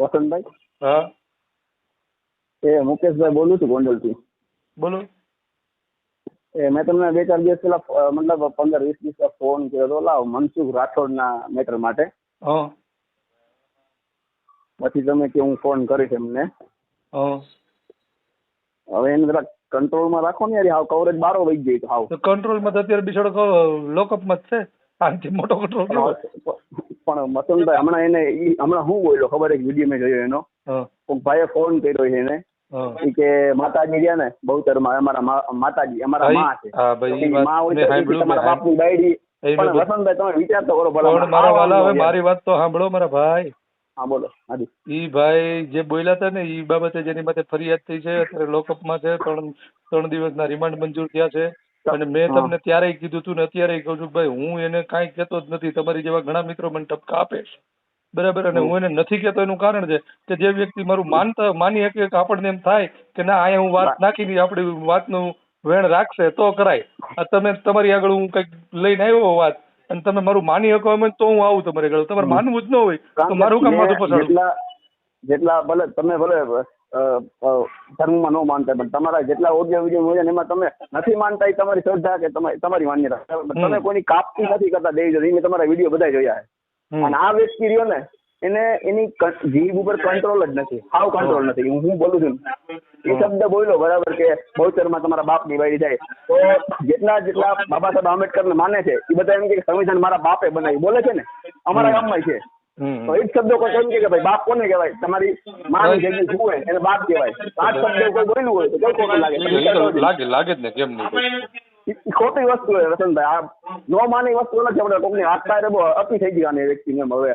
વસંતભાઈ? હા. એ મુકેશભાઈ બોલું છું ગોંડલથી. બોલો. એ મેં તમને બે ચાર દિવસ પહેલા મતલબ પંદર વીસ દિવસ ફોન કર્યો હતો લાવ મનસુખ રાઠોડના મેટર માટે. હા. પછી તમે કે હું ફોન કરીશ એમને. હવે એને જરા કંટ્રોલમાં રાખો ને યાર હાવ કવરેજ બારો વહી ગઈ હાવ. કંટ્રોલમાં તો અત્યારે બિચારો લોકઅપમાં જ છે. આનાથી મોટો કંટ્રોલ પણ મસનભાઈ હમણાં એને ઈ હમણાં હું બોલ્યો ખબર એક વીડિયો મેં જોયો એનો? કોઈક ભાઈએ ફોન કર્યો છે એને. ઈ કે માતાજી રહ્યા ને બહુચરમાં અમારા માતાજી અમારા માં છે. માં હોય તો તમારા બાપની બાયડી પણ વસંતભાઈ તમે વિચાર તો કરો ભલા મારા વાલા? હવે મારી વાત તો સાંભળો મારા ભાઈ. હા બોલો ઈ ભાઈ જે બોલ્યા હતા ને ઈ બાબતે જેની માટે ફરિયાદ થઈ છે અત્યારે લોકઅપમાં છે ત્રણ ત્રણ દિવસના રિમાન્ડ મંજૂર થયા છે. અને મેં તમને ત્યારે કીધું હતું ને અત્યારે કહું છું ભાઈ હું એને કાંઈ કહેતો જ નથી. તમારી જેવા ઘણા મિત્રો મને ટપકા આપે છે. બરાબર? અને હું એને નથી કહેતો એનું કારણ છે કે જે વ્યક્તિ મારું માનતા માની શકે કે આપણને એમ થાય કે ના અહીંયા હું વાત નાખીને આપણી વાતનું વેણ રાખશે તો કરાય. આ તમે તમારી આગળ હું કંઈક લઈને આવ્યો વાત અને તમે મારું માની શકો એમ તો હું આવું તમારી આગળ. તમારે માનવું જ ન હોય તો મારું કામ માથું જેટલા ભલે તમે ભલે ધર્મમાં ન માનતા પણ તમારા જેટલા ઓડિયો વીડિયો હોય એમાં તમે નથી માનતા એ તમારી શ્રદ્ધા કે તમારી માન્યતા. તમે કોઈની કાપતી નથી કરતા દેવી મેં તમારા વીડિયો બધા જોયા છે. અને આ વ્યક્તિ રહ્યો ને એને એની જીભ ઉપર કંટ્રોલ જ નથી. હાવ કંટ્રોલ નથી. હું બોલું છું? એ શબ્દ બોલ્યો બરાબર કે બહુચરમાં તમારા બાપ નિવાડી જાય. તો જેટલા જેટલા બાબા સાહેબ આંબેડકર ને માને છે એ બધા એમ કે સંવિધાન મારા બાપે બનાવ્યું. બોલે છે ને? અમારા ગામમાં છે. તો એ જ શબ્દો કોઈ એમ કે ભાઈ બાપ કોને કહેવાય? તમારી માં જગ્યાએ જુએ હોય એને બાપ કહેવાય. આ જ કોઈ બોલ્યું હોય તો કેવું ખોટું લાગે. લાગે લાગે જ ને કેમ નહીં ખોટી વસ્તુ છે રતનભાઈ. આ નો માને વસ્તુ નથી આપણે કોકની આત્મા બહુ અતિ થઈ ગઈ વ્યક્તિ વ્યક્તિને એમ હવે.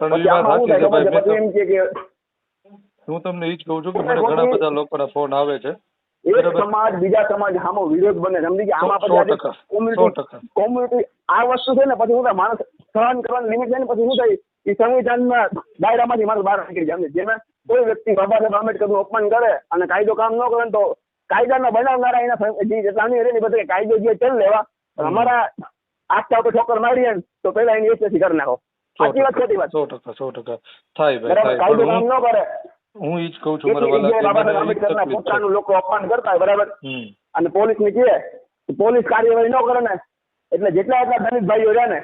પછી એમ કે કે હું તમને એ જ કહું છું કે મને ઘણા બધા લોકોના ફોન આવે છે. એક સમાજ બીજા સમાજ સામો વિરોધ બને સમજી કે આમાં પછી કોમ્યુનિટી કોમ્યુનિટી આ વસ્તુ છે ને પછી થાય? માણસ સહન કરવાની લિમિટ છે ને પછી શું થાય? એ સંવિધાનના દાયરામાંથી માણસ બહાર નીકળી જાય. સમજે? જેમાં કોઈ વ્યક્તિ બાબા સાહેબ આંબેડકરનું અપમાન કરે અને કાયદો કામ ન કરે ને તો કાયદાના બનાવનારા એના સં- જે જેટલા અન્ય રહે ને એ બધા કાયદો જે ચાલ લેવા પણ અમારા આખતા ઉપર ઠોકર મારીએ ને તો પેલા એની એસએસસી કરી નાખો. સો સાચી વાત ખોટી વાત. સો ટકા સો ટકા. થાય ભાઈ બરાબર? થાય. કાયદો પણ કામ હું ન કરે. હું એ જ કહું છું મારા એથી એ વાલા જે કે બાબા સાહેબ મને ઈ જ આંબેડકરના તકલીફ છે. પોતાનું લોકો અપમાન કરતા હોય બરાબર? હમ. અને પોલીસ ને કહે તો પોલીસ કાર્યવાહી ન કરે ને. એટલે જેટલા એટલા દલિત ભાઈઓ રહ્યા ને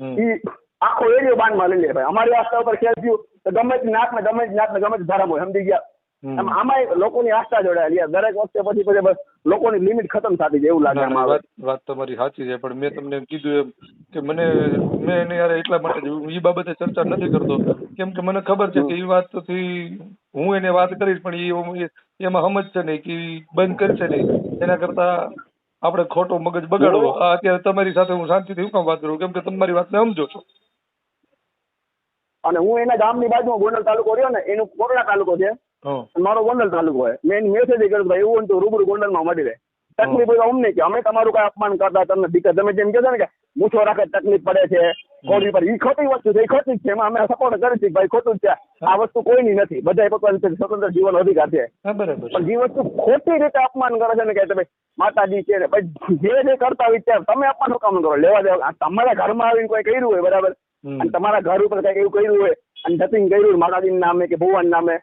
હમ. ઈ આખો એરિયો બાંધમાં લઈ લે ભાઈ. અમારી આસ્થા ઉપર ખેલ થયું તો ગમે જ નાત ને ગમે જ નાત ને ગમે જ ધર્મ હોય સમજી ગયા? એમ આમાં લોકોની આસ્થા જોડાયેલી દરેક વખતે પછી પછી બસ લોકોની લિમિટ ખતમ થતી જાય એવું લાગે વાત વાત તમારી સાચી છે પણ મેં તમને કીધું એમ કે મને મેં એને યાર એટલા માટે એ બાબતે ચર્ચા નથી કરતો. કેમ કે મને ખબર છે કે એ વાતથી હું એને વાત કરીશ પણ એ એમાં સમજશે નહીં કે બંધ કરશે નહીં. એના કરતા આપણે ખોટો મગજ બગાડવો. આ અત્યારે તમારી સાથે હું શાંતિથી હું કામ વાત કરું? કેમ કે તમારી વાતને સમજો છો. અને હું એના ગામની બાજુમાં ગોંડલ તાલુકો રહ્યો ને એનું કોટડા તાલુકો છે. મારો ગોંડલ તાલુકો હોય મેં એની મેસેજ કર્યો ભાઈ એવું તો રૂબરૂ ગોંડલમાં મળી રહે. તકલીફ હોય અમને કે અમે તમારું કઈ અપમાન કરતા તમને દીકરા તમે જેમ કહો ને કે મૂછો રાખે તકલીફ પડે છે કોડી પર. એ ખોટી વસ્તુ છે એ ખોટી જ છે. એમાં અમે સપોર્ટ કરી છીએ ભાઈ ખોટું જ છે. આ વસ્તુ કોઈની નથી. બધા પોતાની સ્વતંત્ર જીવન અધિકાર છે. પણ જે વસ્તુ ખોટી રીતે અપમાન કરે છે ને કે તમે માતાજી છે ને ભાઈ જે જે કરતા હોય ત્યાં તમે અપમાન કામ કરો. લેવા દેવા. તમારા ઘરમાં આવીને કોઈ કર્યું હોય બરાબર. અને તમારા ઘર ઉપર કઈ એવું કર્યું હોય અને ધતિંગ કર્યું માતાજી નામે કે ભગવાન નામે.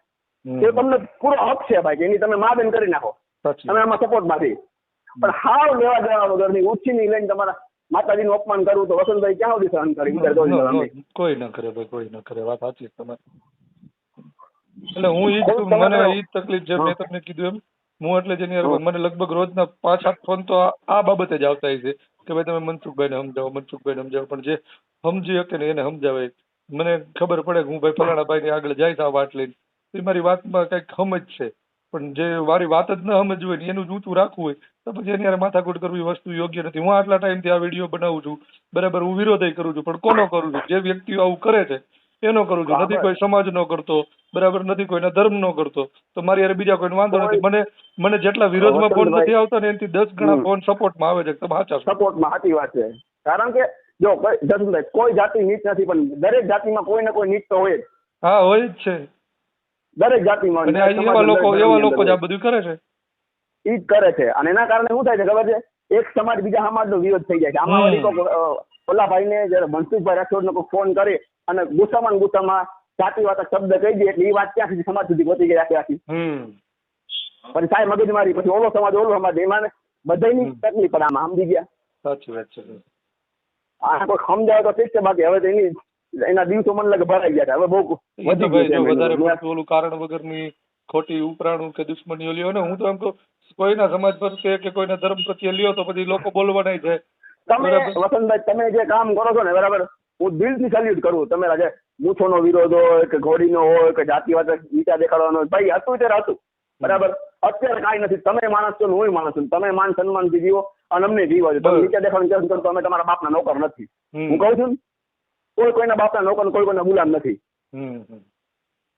તો તમને પૂરો હક છે ભાઈ એની તમે મા બેન કરી નાખો. તમે આમાં સપોર્ટમાંથી પણ હાવ લેવા દેવા વગરની ઉછીની લઈને તમારા માતાજીનું અપમાન કરવું તો વસંતભાઈ ક્યાં સુધી સહન કરી? નો. નો, કોઈ ન કરે ભાઈ કોઈ ન કરે. વાત સાચી તમારે. એટલે હું ઈ જ મને ઈ તકલીફ જે મેં તમને કીધું એમ. હું એટલે જેની મને લગભગ રોજના પાંચ સાત ફોન તો આ બાબતે જ આવતા છે. કે ભાઈ તમે મનસુખભાઈને સમજાવો મનસુખભાઈને સમજાવો. પણ જે સમજી શકે ને એને સમજાવે. મને ખબર પડે કે હું ભાઈ ફલાણા ભાઈની આગળ જાય આ વાત લઈને. એ મારી વાતમાં કંઈક સમજ છે. પણ જે મારી વાત જ ન સમજવી હોય ને એનું જૂતું રાખવું હોય, તો પછી એની યાર માથાકૂટ કરવી વસ્તુ યોગ્ય નથી. હું આટલા ટાઈમથી આ વીડિયો બનાવું છું. બરાબર હું વિરોધ કરું છું, પણ કોનો કરું છું? જે વ્યક્તિઓ આવું કરે છે એનો કરું છું. નથી કોઈ સમાજનો કરતો બરાબર? નથી કોઈના ધર્મનો કરતો. તો મારી હારે બીજા કોઈને વાંધો નથી. મને મને જેટલા વિરોધમાં ફોન નથી આવતા ને એનાથી દસ ગણા ફોન સપોર્ટમાં આવે છે તમે સાચા સપોર્ટમાં સાચી વાત છે. કારણ કે જો કોઈ જસુભાઈ કોઈ જાતિ નીચ નથી પણ દરેક જાતિમાં કોઈ ને કોઈ નીચ તો હોય હા હોય જ છે. દરેક જાતિમાં અને એવા લોકો એવા લોકો જ આ બધું કરે છે? ઈ જ કરે છે. અને એના કારણે શું થાય છે ખબર છે? એક સમાજ બીજા સમાજનો વિરોધ થઈ જાય છે. આમાં. વળી ઓલા ભાઈને જયારે મનસુખભાઈ રાઠોડનો કોઈ ફોન કરી અને ગુસ્સામાં ગુસ્સામાં સાચી વાત શબ્દ કહી દે એટલે એ વાત ક્યાં સુધી સમાજ સુધી પહોંચી ગઈ આખી આખી પછી સાહેબ મગજમારી પછી ઓલો સમાજ ઓલો સમાજ એમાં બધાની તકલીફ પણ આમાં સમજી ગયા. સાચી વાત છે. આ કોઈ સમજાવે તો ઠીક છે બાકી હવે તો એની એના દિવસો મને લાગે ભરાઈ ગયા હવે બહુ ગયું વધારે. ઓલું કારણ વગરની ખોટી ઉપરાણું કે દુશ્મનીઓ લ્યો ને હું તો એમ કહું કોઈના સમાજ પ્રત્યે કે કોઈના ધર્મ પ્રત્યે લ્યો તો પછી લોકો બોલવાના જાય. તમે વસંતભાઈ તમે જે કામ કરો છો ને બરાબર? હું દિલથી સલ્યુટ કરું તમે આજે મૂછોનો વિરોધ હોય કે ઘોડીનો હોય કે જાતિવાદ નીચા દેખાડવાનો હોય. ભાઈ હતું ત્યારે હતું. બરાબર? અત્યારે કાંઈ નથી. તમે માણસ છો હું માણસ છું. તમે માન સન્માનથી જીવો અને અમને જીવો છો. તમે. નીચે દેખાડવાનું કરો તમે તમારા બાપના નોકર નથી. હું કહું છું કોઈ કોઈના બાપના નોકર કોઈ કોઈના ગુલામ નથી.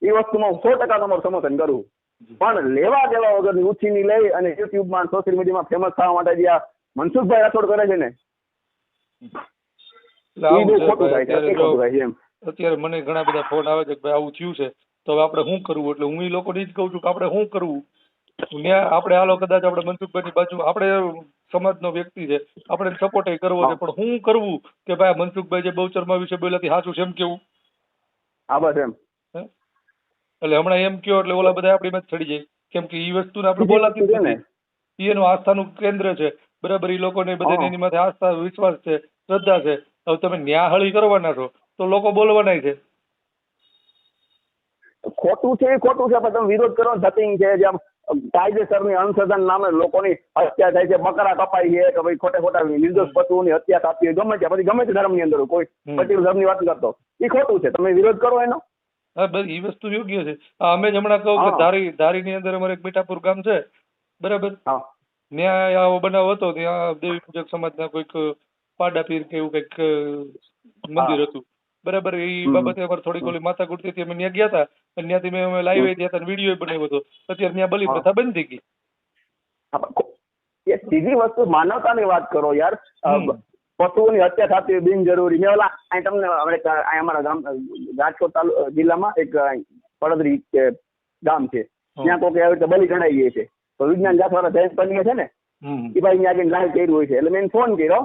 એ વસ્તુમાં હું સો ટકા તમારું સમર્થન કરું પણ લેવા દેવા વગરની ઉછીની લઈ અને યુટ્યુબમાં સોશિયલ મીડિયામાં ફેમસ થવા માટે જે આ મનસુખભાઈ રાઠોડ કરે છે ને અત્યારે મને ઘણા બધા ફોન આવે છે કે ભાઈ આવું થયું છે તો હવે આપણે શું કરવું? એટલે હું એ લોકોને જ કહું છું કે આપણે શું કરવું? ત્યાં આપણે હાલો કદાચ આપણે મનસુખભાઈની બાજુ આપણે સમાજનો વ્યક્તિ છે આપણે સપોર્ટ કરવો છે પણ શું કરવું કે ભાઈ મનસુખભાઈ જે બહુચરમા વિશે બોલ્યા તે સાચું છે એમ કેવું? હા બસ એમ. એટલે હમણાં એમ કયો એટલે ઓલા બધા આપણી માં ચડી જાય. કેમ કે એ વસ્તુને આપણે બોલાતી વસ્તુ છે ને, ઈ એનું આસ્થાનું કેન્દ્ર છે. બરાબર એ લોકોને બધાને. એની માથે આસ્થા વિશ્વાસ છે શ્રદ્ધા છે. હવે તમે ન્યાહળી કરવાના છો તો લોકો બોલવાના છે. ખોટું છે એ ખોટું છે પણ તમે વિરોધ કરો ધતિંગ છે જેમ કાયદેસરની અનુસંધાન નામે લોકોની હત્યા થાય છે બકરા કપાઈ છે કે ભાઈ ખોટે ખોટા નિર્દોષ પશુઓની હત્યા થતી હોય ગમે છે પછી ગમે તે ધર્મની અંદર કોઈ પટેલ ધર્મની વાત કરતો. એ ખોટું છે તમે વિરોધ કરો એનો? હા એ વસ્તુ યોગ્ય છે. અમે જ હમણાં કહું કે. ધારી ધારીની અંદર અમારે એક મીઠાપુર ગામ છે બરાબર? હા. ત્યાં આવો બનાવ હતો ત્યાં દેવી પૂજક સમાજના કોઈક પાડા પીર કે એવું કંઈક મંદિર હતું. બરાબર એ બાબતે અમારે થોડીક ઓલી માથાકૂટ થઈ હતી. અમે ત્યાં ગયા હતા અને ત્યાંથી મેં અમે લાઈવ ગયા હતા વીડિયો બનાવ્યો હતો. અત્યારે ત્યાં બલિ. પ્રથા બંધ થઈ ગઈ. સીધી વસ્તુ માનવતાની વાત કરો યાર. પશુઓની હત્યા થતી હોય બિનજરૂરી. મેં ઓલા અહીં તમને અહીં અમારા ગામ રાજકોટ તાલુ જિલ્લામાં એક પડદરી ગામ છે. ત્યાં કોઈ આવી રીતે બલિ ચડાઈ ગઈ છે. તો વિજ્ઞાન જાતવાળા જયંત પંડ્યા છે ને એ ભાઈ ત્યાં આગળ લાઈવ કર્યું હોય છે. એટલે મેં ફોન કર્યો.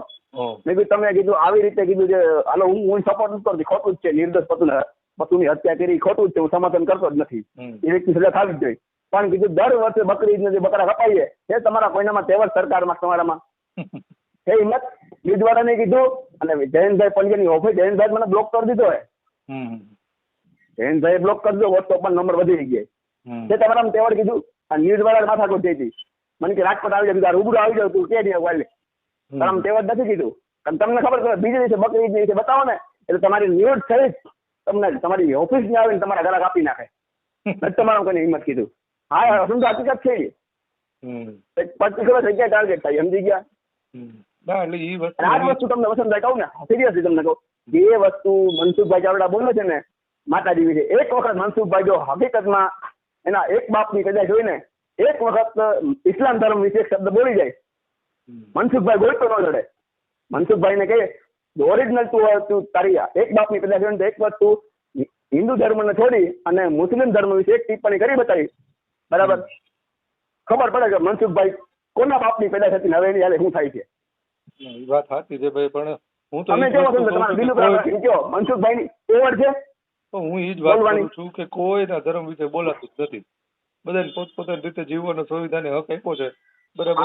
મેં કીધું તમે કીધું આવી રીતે કીધું કે હાલો હું હું સપોર્ટ નથી કરતી. ખોટું જ છે. નિર્દોષ પશુને પતુની હત્યા કરી. ખોટું જ છે. હું સમર્થન કરતો જ નથી. એ વ્યક્તિ સજા થવી જ જોઈએ. પણ કીધું દર વર્ષે બકરી જે બકરા કપાઈએ છે તમારા કોઈનામાં તહેવાર સરકારમાં તમારામાં. હે હિંમત? બીજવાળાને કીધું અને જયંતભાઈ પંડ્યાની ઓફિસ જયંતભાઈ મને બ્લોક કરી દીધો હે. જયંતભાઈ બ્લોક કરી દીધો વોટ્સઅપ પર નંબર વધી ગયો તે તમારા તહેવાર કીધું અને ન્યૂઝ વાળા કોઈ થઈ હતી. મને કે રાજકોટ આવી જાય રૂબરૂ આવી જાવ તું કે નહીં વાલે તારા તહેવાર નથી કીધું. તમને ખબર છે બીજે દિવસે બકરી ઈદ દિવસે બતાવો ને એટલે તમારી ન્યૂઝ સહિત તમને તમારી ઓફિસ ને આવીને તમારા ઘરા કાપી નાખે. નથી તમારા કોઈને હિંમત કીધું. હા સમજો હકીકત છે ઈ. થઈ ગયા પર્ટિક્યુલર જગ્યાએ ટાર્ગેટ થાય સમજી ગયા? આ વસ્તુ તમને વસંતભાઈ કહું ને સિરિયસલી તમને કહું. એ વસ્તુ મનસુખભાઈ ચાવડા બોલે છે ને માતાજી વિશે એક વખત મનસુખભાઈ જો હકીકતમાં એના એક બાપની કદાચ જોઈને એક વખત ઇસ્લામ ધર્મ વિશે શબ્દ બોલી જાય મનસુખભાઈ ગોળતો ન લડે મનસુખભાઈ ને કહે ઓરિજિનલ તું તું તારી એક બાપની ને તો એક વખત તું હિન્દુ ધર્મને છોડી અને મુસ્લિમ ધર્મ વિશે એક ટિપ્પણી કરી બતાવી બરાબર? ખબર પડે કે મનસુખભાઈ કોના બાપની પેદા થતી ને હવે એની હાલે શું થાય છે? ના, વાત સાચી છે ભાઈ પણ હું તો તમે કેવો છો તમારે છું કે દિલું કોઈ- રાખીને કયો મનસુખભાઈની એવડ છે? તો હું એ જ વાત કરું છું કે કોઈના ધર્મ વિશે બોલાતું જ નથી. બધાને પોતપોતાની રીતે જીવવાનો સંવિધાને હક આપ્યો છે. બરાબર.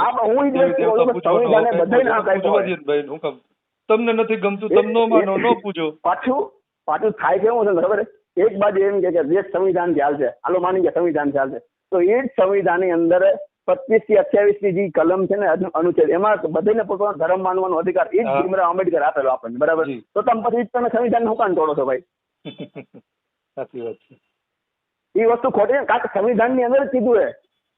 છું, છે. તમને નથી ગમતું તમને માનો ન પૂજો પાછું પાછું થાય કેવું છે ખબર એક બાજુ એમ કે દેશ સંવિધાનથી હાલશે હાલો માની કે સંવિધાનથી હાલશે તો એ જ સંવિધાનની અંદર પચીસથી અઠ્યાવીસની જે કલમ છે ને અનુ- અનુચ્છેદ એમાં બધાને પોતાનો ધર્મ માનવાનો અધિકાર એ જ. ભીમરાવ આંબેડકર આપેલો આપણને બરાબર? તો તમે પછી તમે સંવિધાન હું કાન તોડો છો ભાઈ? સાચી વાત છે. એ વસ્તુ ખોટી કારણ કે સંવિધાનની અંદર જ કીધું હે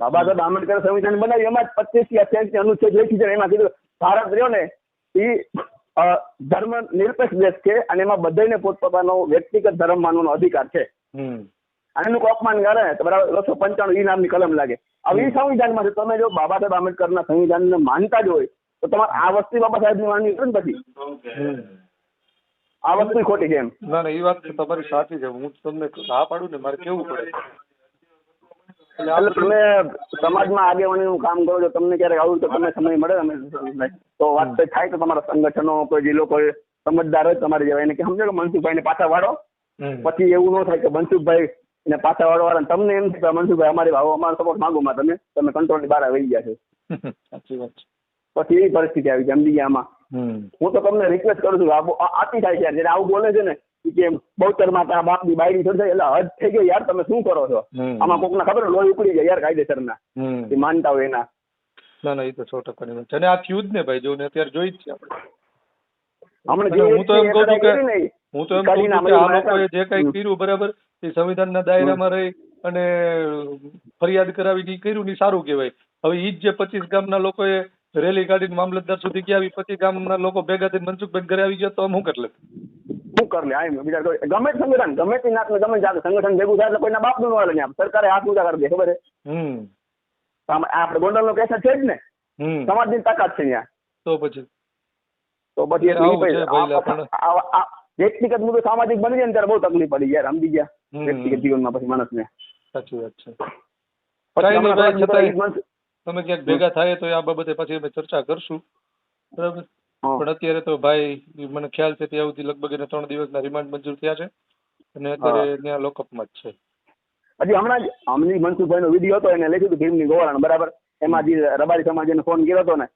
બાબા સાહેબ આંબેડકર સંવિધાન બનાવ્યું એમાં પચીસથી અઠ્યાવીસની અનુચ્છેદ લખી છે એમાં કીધું ભારત રહ્યો ને એ ધર્મ નિરપેક્ષ દેશ છે અને એમાં બધાને પોતપોતાનો વ્યક્તિગત ધર્મ માનવાનો અધિકાર છે. એનું અપમાન કરે તો બરાબર બસો પંચાણું ઈ નામની કલમ લાગે. હવે એ સંવિધાનમાં છે તમે જો બાબા સાહેબ આંબેડકરના સંવિધાનને માનતા જ હોય તો તમારે આ વસ્તુ બાબા સાહેબની માનવી છે ને પછી? આ વસ્તુ ખોટી છે એમ. ના ના એ વાત તમારી સાચી છે. હું તમને હા પાડું ને મારે કેવું પડે? એટલે તમે સમાજમાં આગેવાનીનું કામ કરો છો તમને ક્યારેક આવું તો તમને સમય મળે? અમે તો વાત થાય તો તમારા સંગઠનો કોઈ જે લોકો સમજદાર હોય તમારી જેવા. એને કે સમજો કે મનસુખભાઈને પાછા વાળો. પછી એવું ન થાય કે મનસુખભાઈ ને પાછા વાળા તમને એમ થાય કે મનસુખભાઈ અમારી ભાવો અમારો સપોર્ટ માંગો માં તમે તમે કંટ્રોલની બહાર આવી ગયા છો. સાચી વાત પછી એવી પરિસ્થિતિ આવી છે સમજી ગયા આમાં. હું તો તમને રિક્વેસ્ટ કરું છું આપી થાય છે જયારે આવું બોલે છે ને કે બહુતરમાં તારા બાપની બાયડી થઈ એટલે હદ થઈ ગઈ યાર તમે શું કરો છો? આમાં કોક ના ખબર લોહી ઉપડી જાય યાર કાયદેસર ના એ માનતા હોય એના. ના ના એ તો સો ટકાની વાત છે. અને આ થયું જ ને ભાઈ જો ને અત્યારે જોઈ જ છે આપણે. હું તો એમ કહું છું કે- ને હું તો એમ કહું છું કે આ લોકોએ જે કઈ કર્યું બરાબર? એ સંવિધાનના દાયરામાં રહી અને ફરિયાદ કરાવી કર્યું ની સારું કહેવાય. હવે ઈ જ જે પચીસ ગામના લોકોએ રેલી કાઢીને મામલતદાર સુધી ગયા આવી પચીસ ગામના લોકો ભેગા થઈને મનસુખભાઈ ઘરે આવી ગયા તો હું શું કરે શું કર લે આમ બીજા કોઈ ગમે તે સંગઠન ગમે તે નાતને ગમે તે જાતનું સંગઠન ભેગું થાય એટલે કોઈના બાપનું ન હાલે ન્યા. સરકારે હાથ ઊંચા કરી દે ખબર છે હમ. તો આમ આ આપણે ગોંડલનો કેસ છે જ ને? હમ. સમાજની તાકાત છે ત્યાં તો પછી? તો પછી આવું એટલી છે પછી ભાઈ આ- આપણને. આ- આ વ્યક્તિગત મુદ્દે સામાજિક બની જાય ને ત્યારે બહુ તકલીફ પડી યાર સમજી ગયા? હમ. વ્યક્તિગત જીવનમાં પછી માણસને. સાચી વાત છે. પછી કાંઈ નહીં હમણાં ભાઈ, થોડા છતાંય- દિવસ મનસુખ- તમે ક્યાંક ભેગા થાય તો આ બાબતે પછી અમે ચર્ચા કરશું. બરાબર? હા. પણ અત્યારે તો ભાઈ મને ખ્યાલ છે ત્યાં સુધી લગભગ એને ત્રણ દિવસના રિમાન્ડ મંજૂર થયા છે અને અત્યારે ત્યાં લોકઅપમાં જ છે. હજી હમણાં જ અમની મનસુખભાઈ નો વીડિયો હતો એને લખ્યું હતું ભીમની ગોવાળાનો બરાબર? એમાં જે રબારી એને ફોન કર્યો હતો ને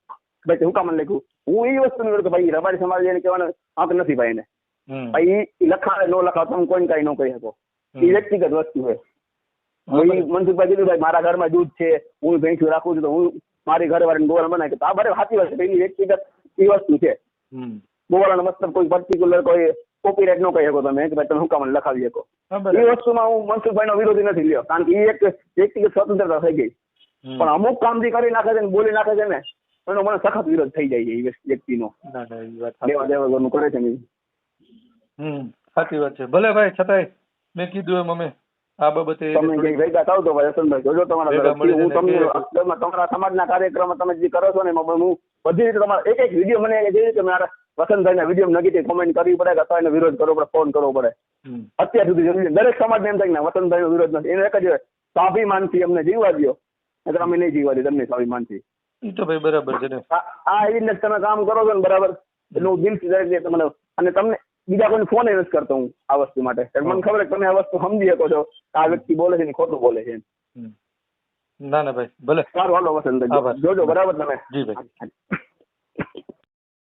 ભાઈ હું કામ લખ્યું? હું એ વસ્તુ નહીં કે ભાઈ રબારી સમાજ એને કહેવાનો આંક નથી ભાઈ એને. હમ. ભાઈ લખાવે ન લખાવે તમે કોઈને કઈ ન કહી શકો. એ વ્યક્તિગત વસ્તુ છે. મનસુખભાઈ કીધું ભાઈ મારા ઘરમાં દૂધ છે હું ભેંસું રાખું છું તો હું મારી ઘરે વાળીને ગોવાળ બનાવી કે આ બરાબર સાચી વાત છે વ્યક્તિગત એ વસ્તુ છે. હમ. મતલબ કોઈ પર્ટિક્યુલર કોઈ કોપીરાઇટ નો કહી શકો તમે કે ભાઈ તમે હું કામ લખાવી શકો. એ વસ્તુમાં હું મનસુખભાઈ નો વિરોધી નથી લ્યો. કારણ કે એ એક વ્યક્તિગત સ્વતંત્રતા થઈ ગઈ. પણ અમુક કામ જે કરી નાખે છે ને બોલી નાખે છે ને એનો મને સખત વિરોધ થઈ જાય છે એ વ્યક્તિનો. લેવા દેવા વગરનું કરે છે હમ સાચી વાત છે. ભલે ભાઈ છતાંય મેં કીધું એમ અમે. આ બાબતે તમે ક્યાંક ભેગા થાવ તો ભાઈ હસનભાઈ જોજો તમારા હું તમને તમે- તમારા સમાજના કાર્યક્રમ તમે જે કરો છો ને એમાં હું બધી રીતે તમારે એક એક વીડિયો મને જે રીતે મારા વસંતભાઈના વીડિયો નેગેટિવ કોમેન્ટ કરવી પડે અથવા એનો વિરોધ કરવો પડે ફોન કરવો પડે. અત્યાર સુધી જરૂરી. દરેક સમાજને એમ થાય કે ના, વસંતભાઈનો વિરોધ નથી. એને એક જ સ્વાભિમાનથી અમને જીવવા દો નહીંતર અમે નહીં જીવવા દઈએ તમને સ્વાભિમાનથી. ઈ તો ભાઈ બરાબર છે આ એવી રીતે તમે કામ કરો છો ને બરાબર? એટલે હું દિલથી દરેક રીતે તમને અને તમને બીજા કોઈને ફોન નથી કરતો હું આ વસ્તુ માટે. મને ખબર છે તમે આ વસ્તુ સમજી શકો છો. આ વ્યક્તિ બોલે છે ને ખોટું બોલે છે. ના ના ભાઈ ભલે. સારું હાલો વસંત જોજો બરાબર તમે? જી ભાઈ.